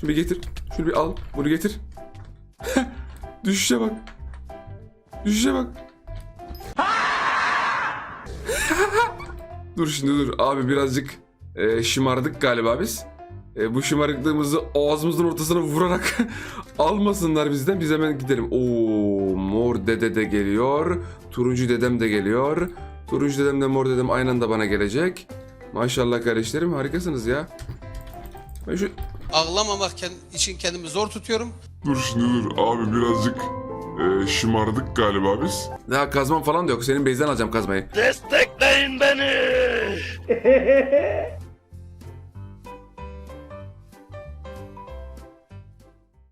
Şunu bir getir. Şunu bir al. Bunu getir. Düşüşe bak. Düşüşe bak. dur şimdi dur. Abi birazcık e, şımardık galiba biz. E, bu şımarıklığımızı ağzımızın ortasına vurarak almasınlar bizden. Biz hemen gidelim. Oo, mor dede de geliyor. Turuncu dedem de geliyor. Turuncu dedem de mor dedem aynı anda bana gelecek. Maşallah kardeşlerim harikasınız ya. Ben şu... Ağlamamak için kendimi zor tutuyorum. Dur şimdi dur abi birazcık e, şımardık galiba biz. Daha kazmam falan da yok. Senin bezden alacağım kazmayı. Destekleyin beni.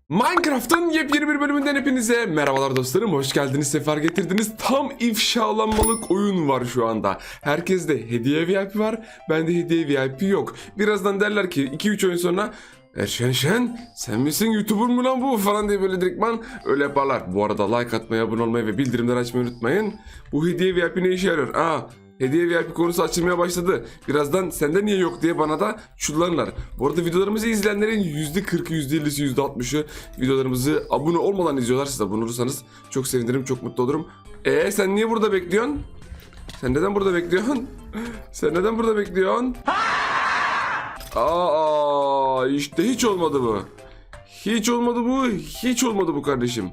Minecraft'ın yepyeni bir bölümünden hepinize merhabalar dostlarım. Hoş geldiniz, sefer getirdiniz. Tam ifşalanmalık oyun var şu anda. Herkeste hediye VIP var, bende hediye VIP yok. Birazdan derler ki 2-3 oyun sonra Erşen Şen sen misin YouTuber mu lan bu falan diye böyle direktman öyle yaparlar. Bu arada like atmayı, abone olmayı ve bildirimleri açmayı unutmayın. Bu hediye VIP ne işe yarıyor? Aa Hediye VIP konusu açılmaya başladı. Birazdan sende niye yok diye bana da çullanırlar. Bu arada videolarımızı izleyenlerin %40'ı, %50'si, %60'ı videolarımızı abone olmadan izliyorlar. Siz abone olursanız çok sevinirim, çok mutlu olurum. Ee sen niye burada bekliyorsun? Sen neden burada bekliyorsun? Sen neden burada bekliyorsun? Aa işte hiç olmadı bu. Hiç olmadı bu. Hiç olmadı bu kardeşim.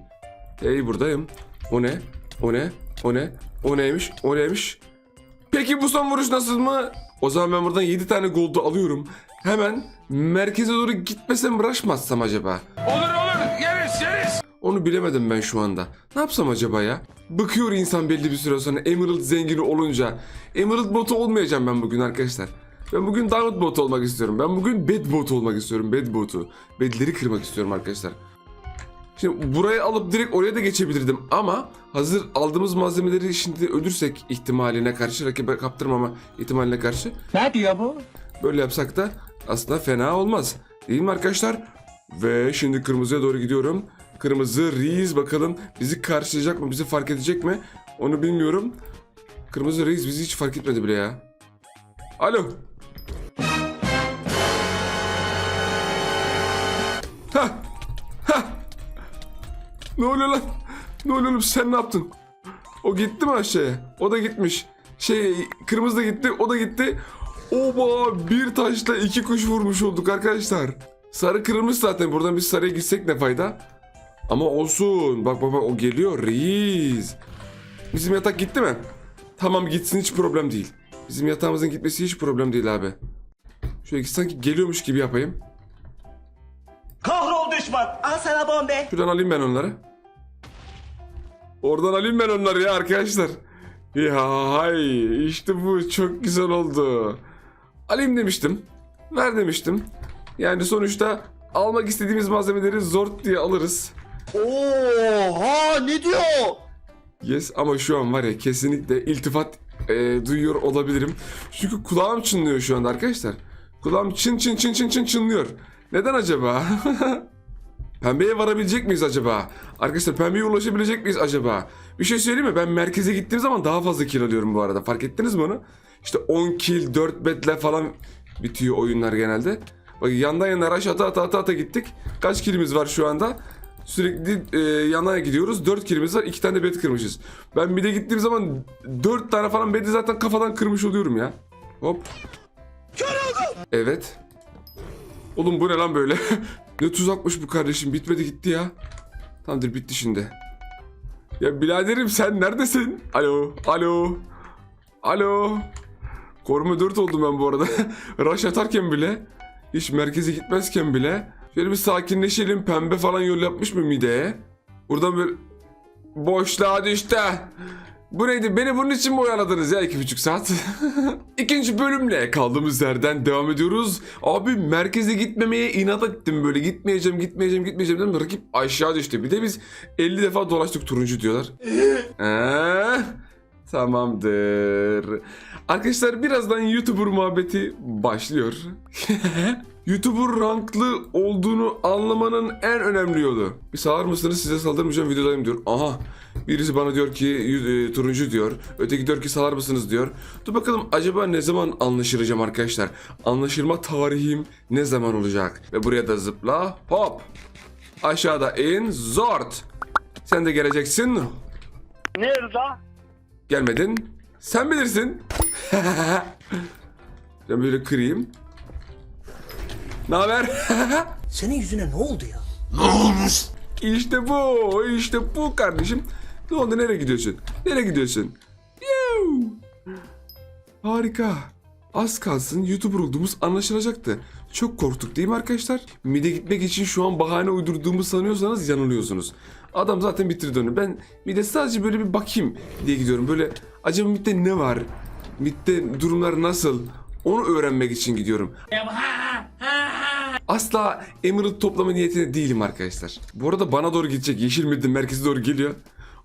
Hey buradayım. O ne? O ne? O ne? O neymiş? O neymiş? Peki bu son vuruş nasıl mı? O zaman ben buradan 7 tane gold'u alıyorum. Hemen merkeze doğru gitmesem atsam acaba? Olur olur yeriz yeriz. Onu bilemedim ben şu anda. Ne yapsam acaba ya? Bıkıyor insan belli bir süre sonra Emerald zengini olunca. Emerald botu olmayacağım ben bugün arkadaşlar. Ben bugün Diamond bot olmak istiyorum. Ben bugün Bed bot olmak istiyorum. Bed botu. Bedleri kırmak istiyorum arkadaşlar. Şimdi burayı alıp direkt oraya da geçebilirdim ama hazır aldığımız malzemeleri şimdi ölürsek ihtimaline karşı rakibe kaptırmama ihtimaline karşı Ne diyor bu? böyle yapsak da aslında fena olmaz. Değil mi arkadaşlar? Ve şimdi kırmızıya doğru gidiyorum. Kırmızı Reis bakalım bizi karşılayacak mı? Bizi fark edecek mi? Onu bilmiyorum. Kırmızı Reis bizi hiç fark etmedi bile ya. Alo. Ha. Ne oluyor lan? Ne oluyor oğlum sen ne yaptın? O gitti mi aşağıya? O da gitmiş. Şey kırmızı da gitti o da gitti. Oba bir taşla iki kuş vurmuş olduk arkadaşlar. Sarı kırılmış zaten buradan biz sarıya gitsek ne fayda? Ama olsun bak bak bak o geliyor reis. Bizim yatak gitti mi? Tamam gitsin hiç problem değil. Bizim yatağımızın gitmesi hiç problem değil abi. Şöyle sanki geliyormuş gibi yapayım. Düşman. Al sana bombe. Şuradan alayım ben onları. Oradan alayım ben onları ya arkadaşlar. Ya hay işte bu çok güzel oldu. Alayım demiştim. Ver demiştim. Yani sonuçta almak istediğimiz malzemeleri zor diye alırız. Oha ne diyor? Yes ama şu an var ya kesinlikle iltifat e, duyuyor olabilirim. Çünkü kulağım çınlıyor şu anda arkadaşlar. Kulağım çın çın çın çın çın çınlıyor. Neden acaba? Pembeye varabilecek miyiz acaba? Arkadaşlar pembeye ulaşabilecek miyiz acaba? Bir şey söyleyeyim mi? Ben merkeze gittiğim zaman daha fazla kill alıyorum bu arada. Fark ettiniz mi onu? İşte 10 kill, 4 betle falan bitiyor oyunlar genelde. Bak yandan yana rush ata ata ata ata gittik. Kaç killimiz var şu anda? Sürekli e, yana gidiyoruz. 4 killimiz var. 2 tane bed kırmışız. Ben bir de gittiğim zaman 4 tane falan bedi zaten kafadan kırmış oluyorum ya. Hop. Evet. Oğlum bu ne lan böyle? ne tuzakmış bu kardeşim bitmedi gitti ya. Tamamdır bitti şimdi. Ya biraderim sen neredesin? Alo, alo, alo. Koruma 4 oldum ben bu arada. Rush atarken bile. Hiç merkeze gitmezken bile. Şöyle bir sakinleşelim. Pembe falan yol yapmış mı mideye? Buradan böyle... Boşluğa düştü. Bu neydi? Beni bunun için mi oyaladınız ya iki buçuk saat? İkinci bölümle kaldığımız yerden devam ediyoruz. Abi merkeze gitmemeye inat ettim böyle. Gitmeyeceğim, gitmeyeceğim, gitmeyeceğim dedim. Rakip aşağı düştü. Bir de biz 50 defa dolaştık turuncu diyorlar. Eee? Tamamdır. Arkadaşlar birazdan YouTuber muhabbeti başlıyor. YouTuber ranklı olduğunu anlamanın en önemli yolu. Bir sağır mısınız size saldırmayacağım videodayım diyor. Aha birisi bana diyor ki "Yü- e, turuncu diyor. Öteki diyor ki salar mısınız diyor. Dur bakalım acaba ne zaman anlaşılacağım arkadaşlar. Anlaşılma tarihim ne zaman olacak? Ve buraya da zıpla hop. Aşağıda in zort. Sen de geleceksin. Nerede? Gelmedin. Sen bilirsin. ben böyle kırayım. Ne haber? Senin yüzüne ne oldu ya? işte bu, işte bu kardeşim. Ne oldu? Nereye gidiyorsun? Nereye gidiyorsun? Yuuu. Harika. Az kalsın YouTuber olduğumuz anlaşılacaktı. Çok korktuk değil mi arkadaşlar? Mide gitmek için şu an bahane uydurduğumu sanıyorsanız yanılıyorsunuz. Adam zaten bitirdi onu. Ben mide sadece böyle bir bakayım diye gidiyorum. Böyle acaba midde ne var? Midde durumlar nasıl? Onu öğrenmek için gidiyorum. Asla Emerald toplama niyetinde değilim arkadaşlar. Bu arada bana doğru gidecek. Yeşil midin merkezi doğru geliyor.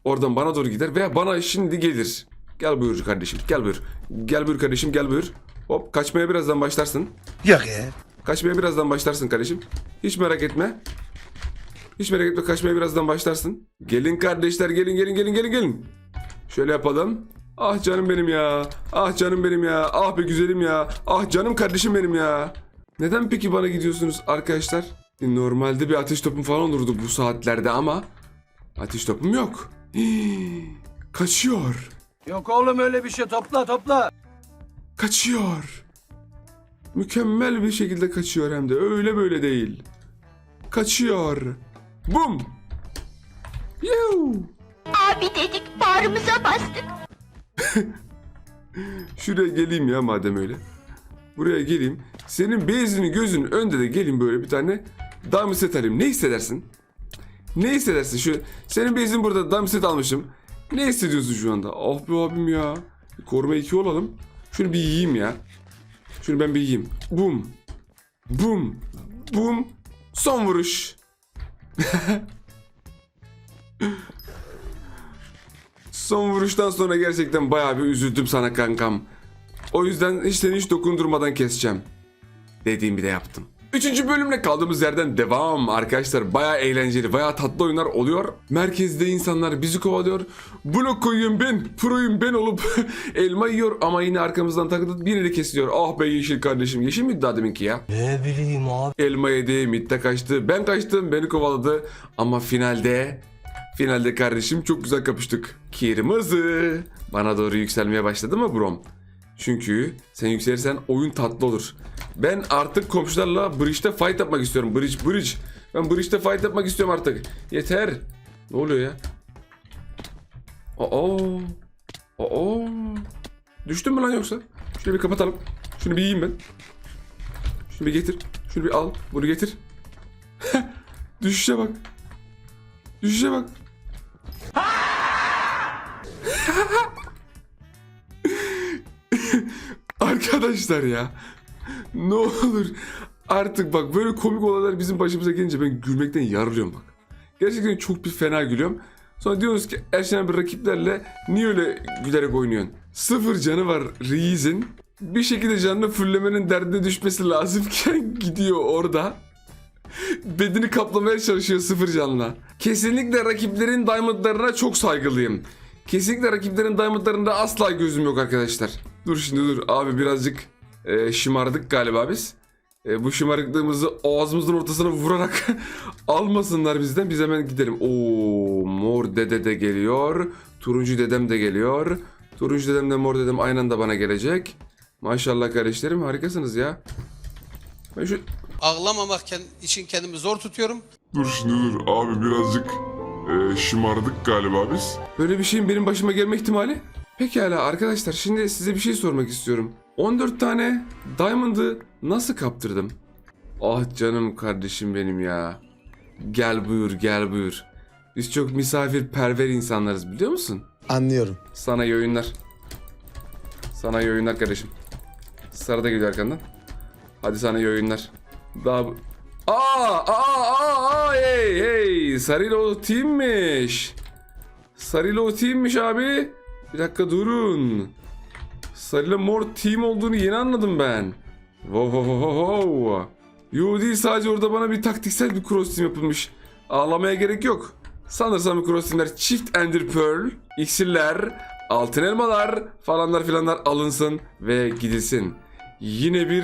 Oradan bana doğru gider veya bana şimdi gelir. Gel buyur kardeşim. Gel buyur. Gel buyur kardeşim gel buyur. Hop kaçmaya birazdan başlarsın. Yok ya. Kaçmaya birazdan başlarsın kardeşim. Hiç merak etme. Hiç merak etme kaçmaya birazdan başlarsın. Gelin kardeşler gelin gelin gelin gelin gelin. Şöyle yapalım. Ah canım benim ya. Ah canım benim ya. Ah be güzelim ya. Ah canım kardeşim benim ya. Neden peki bana gidiyorsunuz arkadaşlar? Normalde bir ateş topum falan olurdu bu saatlerde ama ateş topum yok. Kaçıyor. Yok oğlum öyle bir şey topla topla. Kaçıyor. Mükemmel bir şekilde kaçıyor hem de öyle böyle değil. Kaçıyor. Bum. Yuh. Abi dedik bağrımıza bastık. Şuraya geleyim ya madem öyle. Buraya geleyim. Senin bezini gözünün önünde de gelin böyle bir tane diamond set alayım. Ne hissedersin? Ne hissedersin? Şu senin bezin burada diamond set almışım. Ne hissediyorsun şu anda? Ah be abim ya. Koruma iki olalım. Şunu bir yiyeyim ya. Şunu ben bir yiyeyim. Bum. Bum. Bum. Son vuruş. Son vuruştan sonra gerçekten bayağı bir üzüldüm sana kankam. O yüzden hiç seni hiç dokundurmadan keseceğim. Dediğimi de yaptım. Üçüncü bölümle kaldığımız yerden devam arkadaşlar. Bayağı eğlenceli, bayağı tatlı oyunlar oluyor. Merkezde insanlar bizi kovalıyor. Blok koyuyorum ben, proyum ben olup elma yiyor ama yine arkamızdan takılıp birini kesiliyor. Ah be yeşil kardeşim. Yeşil miydi daha deminki ya? Ne bileyim abi. Elma yedi, mitte kaçtı. Ben kaçtım, beni kovaladı. Ama finalde, finalde kardeşim çok güzel kapıştık. Kırmızı. Bana doğru yükselmeye başladı mı Brom? Çünkü sen yükselirsen oyun tatlı olur. Ben artık komşularla bridge'de fight yapmak istiyorum. Bridge, bridge. Ben bridge'de fight yapmak istiyorum artık. Yeter. Ne oluyor ya? Oo. Oo. Düştün mü lan yoksa? Şunu bir kapatalım. Şunu bir yiyeyim ben. Şunu bir getir. Şunu bir al. Bunu getir. Düşüşe bak. Düşüşe bak. Arkadaşlar ya. Ne olur. Artık bak böyle komik olaylar bizim başımıza gelince ben gülmekten yarılıyorum bak. Gerçekten çok bir fena gülüyorum. Sonra diyorsunuz ki Erşen bir rakiplerle niye öyle gülerek oynuyorsun? Sıfır canı var Reis'in. Bir şekilde canını fullemenin derdine düşmesi lazımken gidiyor orada. Bedeni kaplamaya çalışıyor sıfır canla. Kesinlikle rakiplerin diamondlarına çok saygılıyım. Kesinlikle rakiplerin diamondlarında asla gözüm yok arkadaşlar. Dur şimdi dur abi birazcık e, şımardık galiba biz. E, bu şımarıklığımızı ağzımızın ortasına vurarak almasınlar bizden. Biz hemen gidelim. Oo mor dede de geliyor. Turuncu dedem de geliyor. Turuncu dedemle mor dedem aynı anda bana gelecek. Maşallah kardeşlerim harikasınız ya. Ben şu Ağlamamak için kendimi zor tutuyorum. Dur şimdi dur abi birazcık e, şımardık galiba biz. Böyle bir şeyin benim başıma gelme ihtimali? Pekala arkadaşlar şimdi size bir şey sormak istiyorum. 14 tane Diamond'ı nasıl kaptırdım? Ah canım kardeşim benim ya. Gel buyur gel buyur. Biz çok misafirperver insanlarız biliyor musun? Anlıyorum. Sana iyi oyunlar. Sana iyi oyunlar kardeşim. Sarı da geliyor arkandan. Hadi sana iyi oyunlar. Daha. Aa, aa, aa, aa, hey, hey. Sarıyla o teammiş. Sarıyla o teammiş abi. Bir dakika durun. Sarıyla mor team olduğunu yeni anladım ben. Wow, wow, wow, wow. Yo değil sadece orada bana bir taktiksel bir cross team yapılmış. Ağlamaya gerek yok. Sanırsam bu cross teamler çift ender pearl, iksirler, altın elmalar falanlar filanlar alınsın ve gidilsin. Yine bir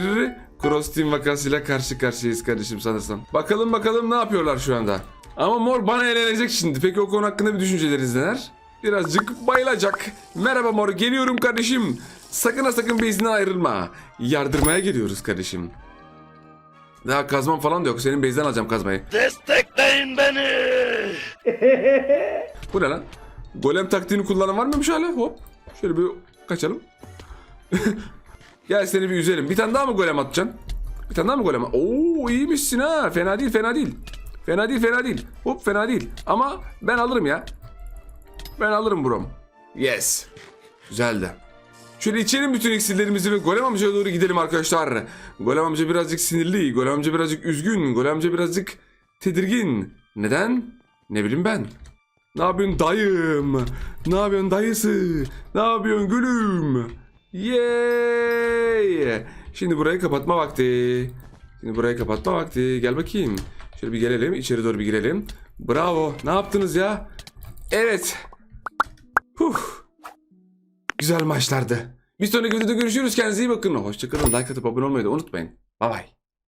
cross team vakasıyla karşı karşıyayız kardeşim sanırsam. Bakalım bakalım ne yapıyorlar şu anda. Ama mor bana eğlenecek şimdi. Peki o konu hakkında bir düşünceleriniz neler? Birazcık bayılacak. Merhaba mor geliyorum kardeşim. Sakın ha sakın bezinden ayrılma. Yardırmaya geliyoruz kardeşim. Daha kazmam falan da yok. Senin bezden alacağım kazmayı. Destekleyin beni. Bu ne lan? Golem taktiğini kullanan var mıymış hala? Hop. Şöyle bir kaçalım. Gel seni bir üzerim. Bir tane daha mı golem atacaksın? Bir tane daha mı golem? Oo iyiymişsin ha. Fena değil fena değil. Fena değil fena değil. Hop fena değil. Ama ben alırım ya. Ben alırım brom. Yes. Güzeldi. Şöyle içelim bütün iksirlerimizi ve Golem amcaya doğru gidelim arkadaşlar. Golem amca birazcık sinirli. Golem amca birazcık üzgün. Golem amca birazcık tedirgin. Neden? Ne bileyim ben. Ne yapıyorsun dayım? Ne yapıyorsun dayısı? Ne yapıyorsun gülüm? Yay! Şimdi burayı kapatma vakti. Şimdi burayı kapatma vakti. Gel bakayım. Şöyle bir gelelim. içeri doğru bir girelim. Bravo. Ne yaptınız ya? Evet. Huh. Güzel maçlardı. Bir sonraki videoda görüşürüz. Kendinize iyi bakın. Hoşçakalın. Like atıp abone olmayı da unutmayın. Bye bye.